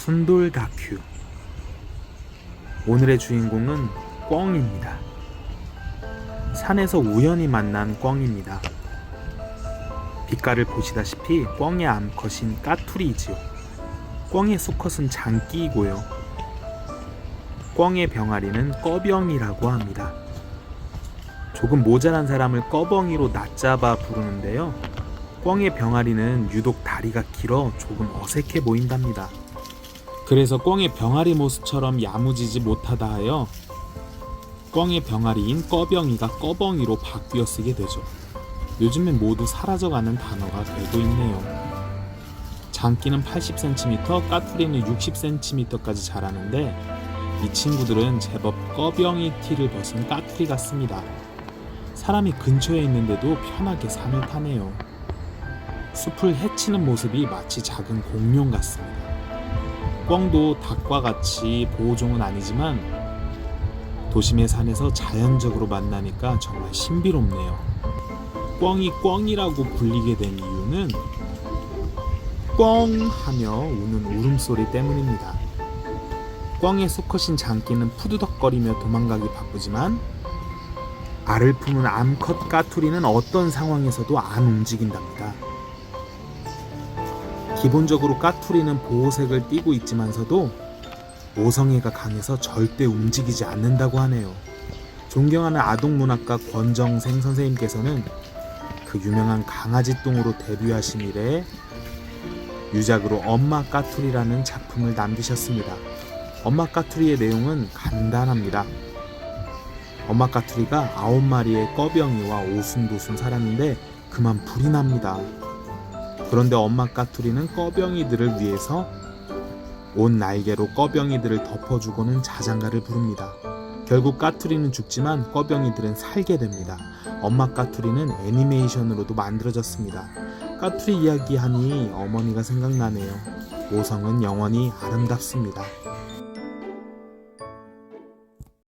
순돌 다큐 오늘의 주인공은 꿩입니다. 산에서 우연히 만난 꿩입니다. 빛깔을 보시다시피 꿩의 암컷인 까투리이지요. 꿩의 수컷은 장끼이고요. 꿩의 병아리는 꺼병이라고 합니다. 조금 모자란 사람을 꺼벙이로 낮잡아 부르는데요. 꿩의 병아리는 유독 다리가 길어 조금 어색해 보인답니다. 그래서 꿩의 병아리 모습처럼 야무지지 못하다 하여 꿩의 병아리인 꺼병이가 꺼벙이로 바뀌어 쓰게 되죠. 요즘엔 모두 사라져가는 단어가 되고 있네요. 장기는 80cm, 까투리는 60cm까지 자라는데 이 친구들은 제법 꺼병이 티를 벗은 까투리 같습니다. 사람이 근처에 있는데도 편하게 산을 타네요. 숲을 헤치는 모습이 마치 작은 공룡 같습니다. 꿩도 닭과 같이 보호종은 아니지만 도심의 산에서 자연적으로 만나니까 정말 신비롭네요. 꿩이 꿩이라고 불리게 된 이유는 꿩 하며 우는 울음소리 때문입니다. 꿩의 수컷인 장기는 푸드덕거리며 도망가기 바쁘지만 알을 품은 암컷 까투리는 어떤 상황에서도 안 움직인답니다. 기본적으로 까투리는 보호색을 띠고 있지만서도 모성애가 강해서 절대 움직이지 않는다고 하네요. 존경하는 아동문학가 권정생 선생님께서는 그 유명한 강아지 똥으로 데뷔하신 이래 유작으로 엄마 까투리라는 작품을 남기셨습니다. 엄마 까투리의 내용은 간단합니다. 엄마 까투리가 아홉 마리의 꺼병이와 오순도순 살았는데 그만 불이 납니다. 그런데 엄마 까투리는 꺼병이들을 위해서 온 날개로 꺼병이들을 덮어주고는 자장가를 부릅니다. 결국 까투리는 죽지만 꺼병이들은 살게 됩니다. 엄마 까투리는 애니메이션으로도 만들어졌습니다. 까투리 이야기하니 어머니가 생각나네요. 오성은 영원히 아름답습니다.